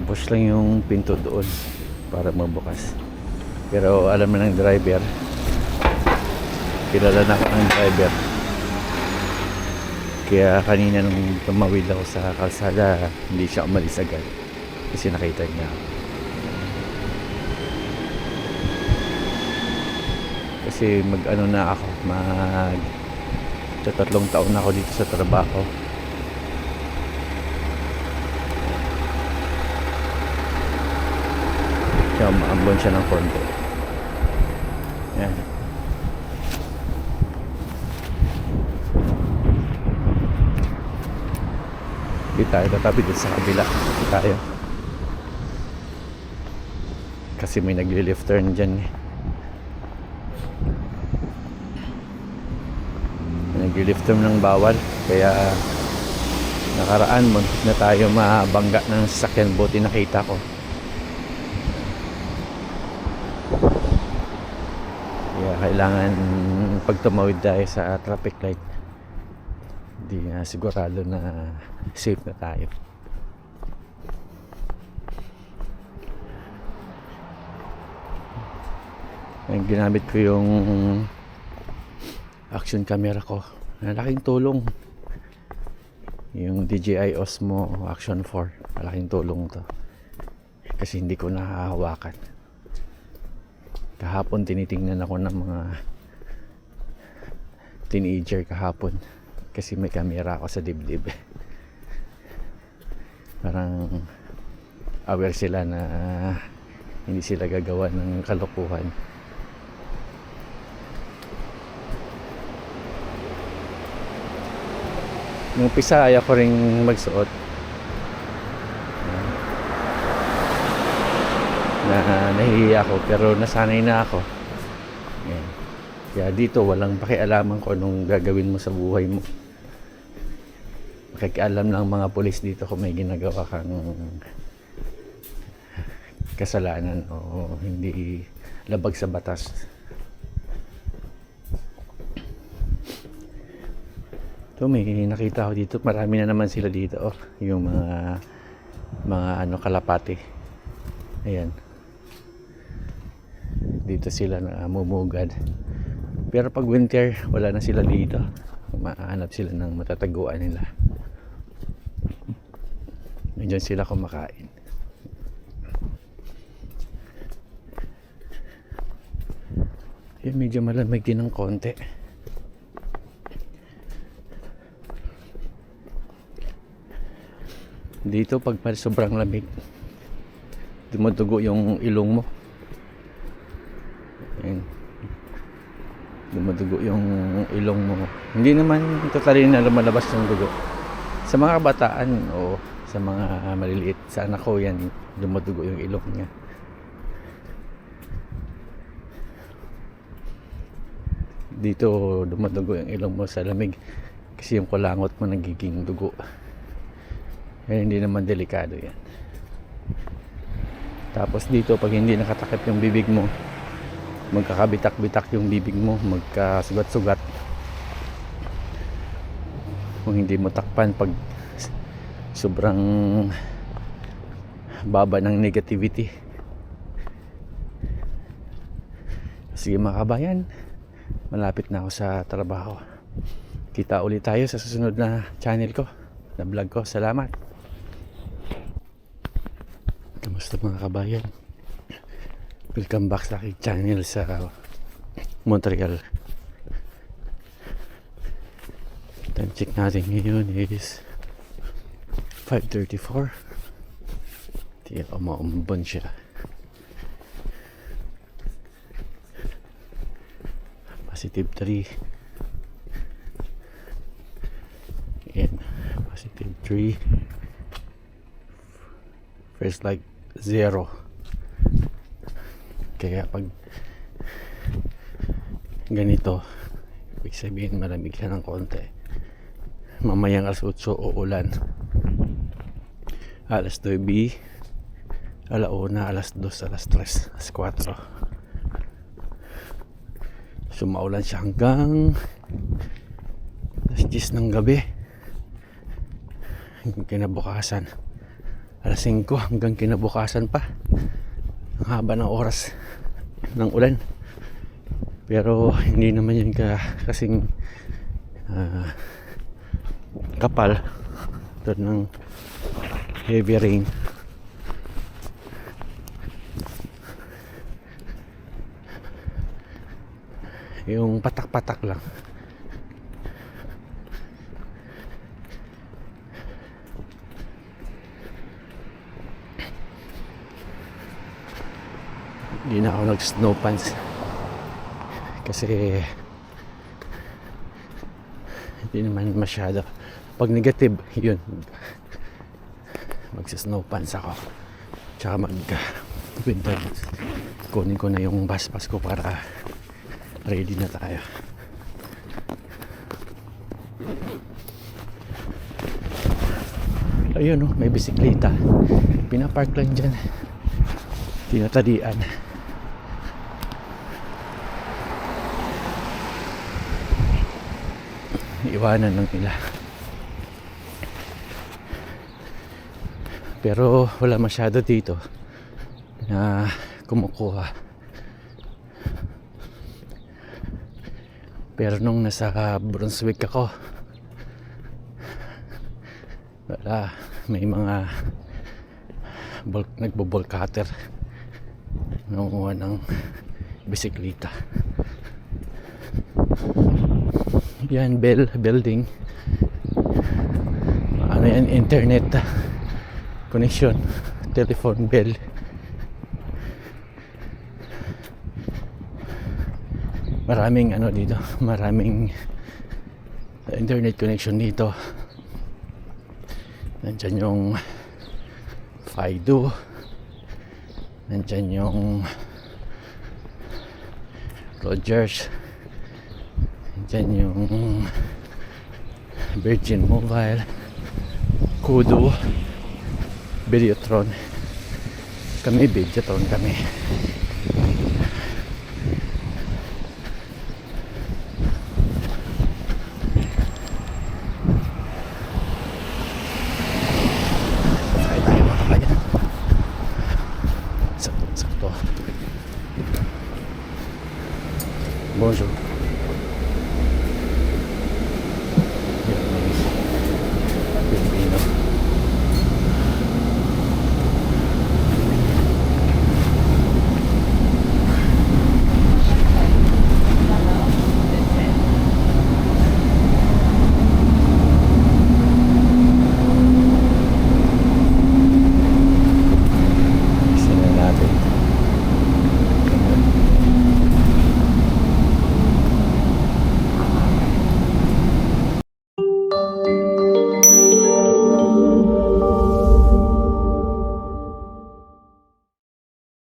lang yung pinto doon para mabukas. Pero alam na ng driver, kilala na ako ng driver. Kaya kanina nung tumawid ako sa kalsada, hindi siya umalis agad. Kasi nakita niya. Kasi mag ano na ako, mag sa tatlong taon na ako dito sa trabaho. Kaya maambon siya ng konti. Yan. Hindi tayo tatabi sa kabila. Hindi tayo. Kasi may nagli-left turn dyan eh. May nagli-left turn ng bawal. Kaya nakaraan mo na tayo mabangga ng sasakyan. Buti nakita ko. Kailangan pag tumawid tayo sa traffic light, hindi na sigurado na safe na tayo. Ang ginamit ko yung action camera ko. Malaking tulong. Yung DJI Osmo Action 4. Malaking tulong to. Kasi hindi ko nahahawakan kahapon tinitingnan ako ng mga teenager kahapon. Kasi may camera ako sa dibdib. Parang aware sila na hindi sila gagawa ng kalokohan. Nung pisa ayaw ko rin magsuot na nahihiya ako pero nasanay na ako. Yan. kaya dito walang pakialaman ko anong gagawin mo sa buhay mo. Makikialam lang mga pulis dito kung may ginagawa kang kasalanan o hindi labag sa batas. Ito may nakita ko dito. Marami na naman sila dito oh, yung mga mga ano kalapati. Ayan dito sila namumugad pero pag winter wala na sila dito. Mahanap sila ng matataguan nila. Nandiyan sila kumakain. Yun medyo malamig din ng konti. Dito pag sobrang lamig dumudugo yung ilong mo Ayan. Dumadugo yung ilong mo. Hindi naman totally na lumalabas yung dugo. Sa mga kabataan o sa mga maliliit, sa anak ko yan, dumadugo yung ilong niya. Dito dumadugo yung ilong mo sa lamig kasi yung kulangot mo nagiging dugo. Kaya hindi naman delikado yan. Tapos dito pag hindi nakatakip yung bibig mo, magkakabitak-bitak yung bibig mo, magkasugat-sugat. Kung hindi mo takpan pag sobrang baba ng negativity. Sige mga kabayan, malapit na ako sa trabaho. Kita ulit tayo sa susunod na channel ko, na vlog ko. Salamat. Kamusta mga kabayan? Welcome back sa aking channel sa Montreal. Time check natin ngayon is 5.34. Tiyak ako maumbon siya. Positive 3. And positive 3. First like 0. Kaya pag ganito, ibig sabihin malamig siya ng konti. Mamayang alas 8 uulan. Alas 2, alauna, alas 2, alas 3, alas 4. Sumaulan siya hanggang alas 10 ng gabi. Kinabukasan, alas 5 hanggang kinabukasan pa ang haba ng oras ng ulan. Pero hindi naman yun ka kasing ah, kapal. Tulad ng heavy rain. Yung patak-patak lang hindi na ako nag snow pants. Kasi hindi naman masyado. Pag negative yun. Magsa snow pants ako. Tsaka mag winter boots. kunin ko na yung baspas ko para ready na tayo. Ayun oh, may bisikleta. Pinapark lang dyan. Tinatadian iwanan lang nila pero wala masyado dito na kumukuha. Pero nung nasa Brunswick ako wala. May mga bulk, nagbo-ball cutter nangunguha ng bisikleta yan bell building. Ano yan internet connection telephone bell. Maraming ano dito maraming internet connection dito. Nandyan yung Fido. Nandyan yung Rogers nandyan yung Virgin Mobile Kudu Videotron. Kami Videotron kami